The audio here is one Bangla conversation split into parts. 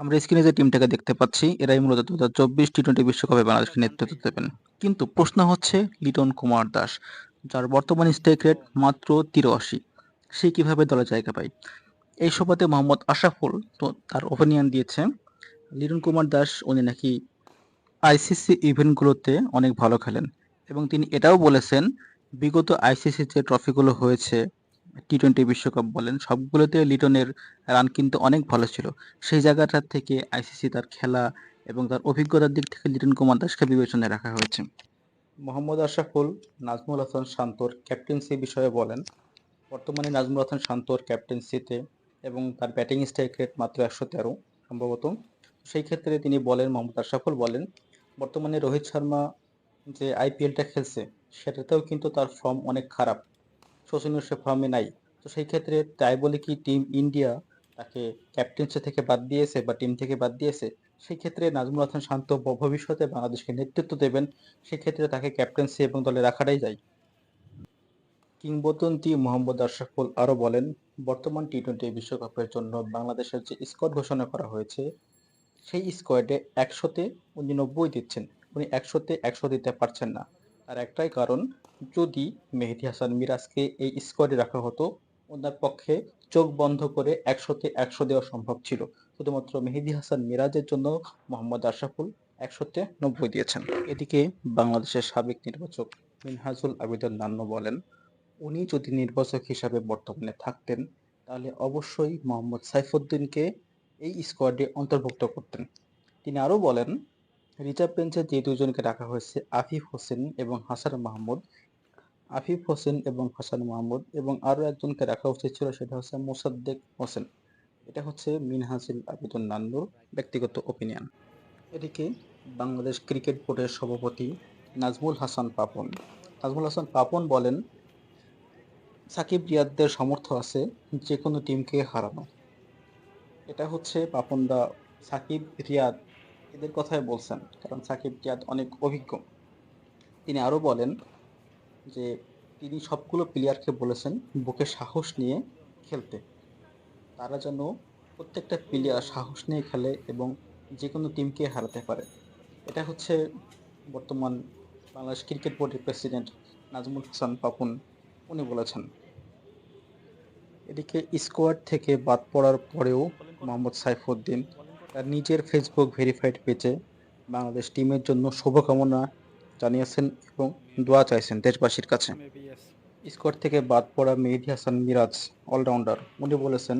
আমরা স্ক্রিনে যে টিমটাকে দেখতে পাচ্ছি, এরাই মূলত দু হাজার চব্বিশ টি টোয়েন্টি বিশ্বকাপে বাংলাদেশকে নেতৃত্ব দেবেন। কিন্তু প্রশ্ন হচ্ছে লিটন কুমার দাস, যার বর্তমান স্ট্রাইক রেট মাত্র তিরাশি। সে কীভাবে দলে জায়গা পায়? এই সুবাদে মোহাম্মদ আশাফুল তো তার ওপিনিয়ন দিয়েছে লিটন কুমার দাস উনি নাকি আইসিসি ইভেন্টগুলোতে অনেক ভালো খেলেন। এবং তিনি এটাও বলেছেন, বিগত আইসিসি যে ট্রফিগুলো হয়েছে টি টোয়েন্টি বিশ্বকাপ বলেন, সবগুলোতে লিটনের রান কিন্তু অনেক ভালো ছিল। সেই জায়গাটার থেকে আইসিসি তার খেলা এবং তার অভিজ্ঞতার দিক থেকে লিটন কুমার দাসকে বিবেচনায় রাখা হয়েছে। মোহাম্মদ আশরাফুল, নাজমুল হাসান শান্তর ক্যাপ্টেন্সি বিষয়ে বলেন, বর্তমানে নাজমুল হাসান শান্তর ক্যাপ্টেন্সিতে এবং তার ব্যাটিং স্ট্রাইক রেট মাত্র একশো তেরো সম্ভবত। সেই ক্ষেত্রে তিনি বলেন, মোহাম্মদ আশরাফুল বলেন, বর্তমানে রোহিত শর্মা যে আইপিএলটা খেলছে, সেটাতেও কিন্তু তার ফর্ম অনেক খারাপ। শোচনীয় সে ফর্মে নাই। তো সেই ক্ষেত্রে তাই বলে কি টিম ইন্ডিয়া তাকে ক্যাপ্টেন্সি থেকে বাদ দিয়েছে বা টিম থেকে বাদ দিয়েছে? সেই ক্ষেত্রে নাজমুল হাসান শান্ত ভবিষ্যতে বাংলাদেশকে নেতৃত্ব দেবেন। সেক্ষেত্রে তাকে ক্যাপ্টেন্সি এবং দলে রাখাটাই যায় কিংবদন্তি মোহাম্মদ আশরাফুল আরও বলেন, বর্তমান টি টোয়েন্টি বিশ্বকাপের জন্য বাংলাদেশের যে স্কোয়াড ঘোষণা করা হয়েছে, সেই স্কোয়াডে একশোতে উনি নব্বই দিচ্ছেন। উনি একশোতে একশো দিতে পারছেন না। তার একটাই কারণ, যদি মেহেদি হাসান মিরাজকে এই স্কোয়াডে রাখা হতো, ওনার পক্ষে চোখ বন্ধ করে একশোতে একশো দেওয়া সম্ভব ছিল। শুধুমাত্র মেহেদি হাসান মিরাজের জন্য মোহাম্মদ আশরাফুল একশোতে নব্বই দিয়েছেন। এদিকে বাংলাদেশের সাবেক নির্বাচক মিনহাজুল আবেদুল নান্নু বলেন, উনি যদি নির্বাচক হিসাবে বর্তমানে থাকতেন, তাহলে অবশ্যই মোহাম্মদ সাইফুদ্দিনকে এই স্কোয়াডে অন্তর্ভুক্ত করতেন। তিনি আরও বলেন রিজার্ভ বেঞ্চে যে দুজনকে রাখা হয়েছে, আফিফ হোসেন এবং হাসান মাহমুদ। আফিফ হোসেন এবং হাসান মাহমুদ এবং আরও একজনকে রাখা উচিত ছিল, সেটা হচ্ছে মোসাদ্দেক হোসেন। এটা হচ্ছে মিনহাজিল আবেদন নান্নুর ব্যক্তিগত ওপিনিয়ন এদিকে বাংলাদেশ ক্রিকেট বোর্ডের সভাপতি নাজমুল হাসান পাপন। নাজমুল হাসান পাপন বলেন, সাকিব রিয়াদদের সামর্থ্য আছে যে কোনো টিমকে হারানো। এটা হচ্ছে পাপনদা সাকিব রিয়াদ এদের কথাই বলছেন, কারণ সাকিব রিয়াদ অনেক অভিজ্ঞ। তিনি আরও বলেন যে, তিনি সবগুলো প্লেয়ারকে বলেছেন বুকে সাহস নিয়ে খেলতে। তারা যেন প্রত্যেকটা প্লেয়ার সাহস নিয়ে খেলে এবং যে কোনো টিমকে হারাতে পারে। এটা হচ্ছে বর্তমান বাংলাদেশ ক্রিকেট বোর্ডের প্রেসিডেন্ট নাজমুল হাসান পাপুন, উনি বলেছেন। এদিকে স্কোয়াড থেকে বাদ পড়ার পরেও মোহাম্মদ সাইফুদ্দিন তার নিজের ফেসবুক ভেরিফাইড পেজে বাংলাদেশ টিমের জন্য শুভকামনা জানিয়েছেন এবং দোয়া চাইছেন দেশবাসীর কাছে। স্কোয়াড থেকে বাদ পড়া মেহেদি হাসান মিরাজ অলরাউন্ডার উনি বলেছেন,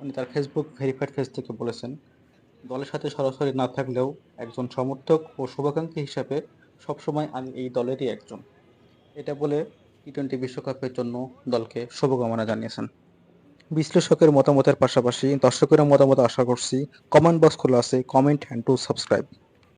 উনি তার ফেসবুক ভেরিফাইড পেজ থেকে বলেছেন, দলের সাথে সরাসরি না থাকলেও একজন সমর্থক ও শুভাকাঙ্ক্ষী হিসাবে সবসময় আমি এই দলেরই একজন। এটা বলে টি টোয়েন্টি বিশ্বকাপের জন্য দলকে শুভকামনা জানিয়েছেন। বিশ্লেষকের মতামতের পাশাপাশি দর্শকের মতামত আশা করছি কমেন্ট বক্স খোলা আছে, কমেন্ট অ্যান্ড টু সাবস্ক্রাইব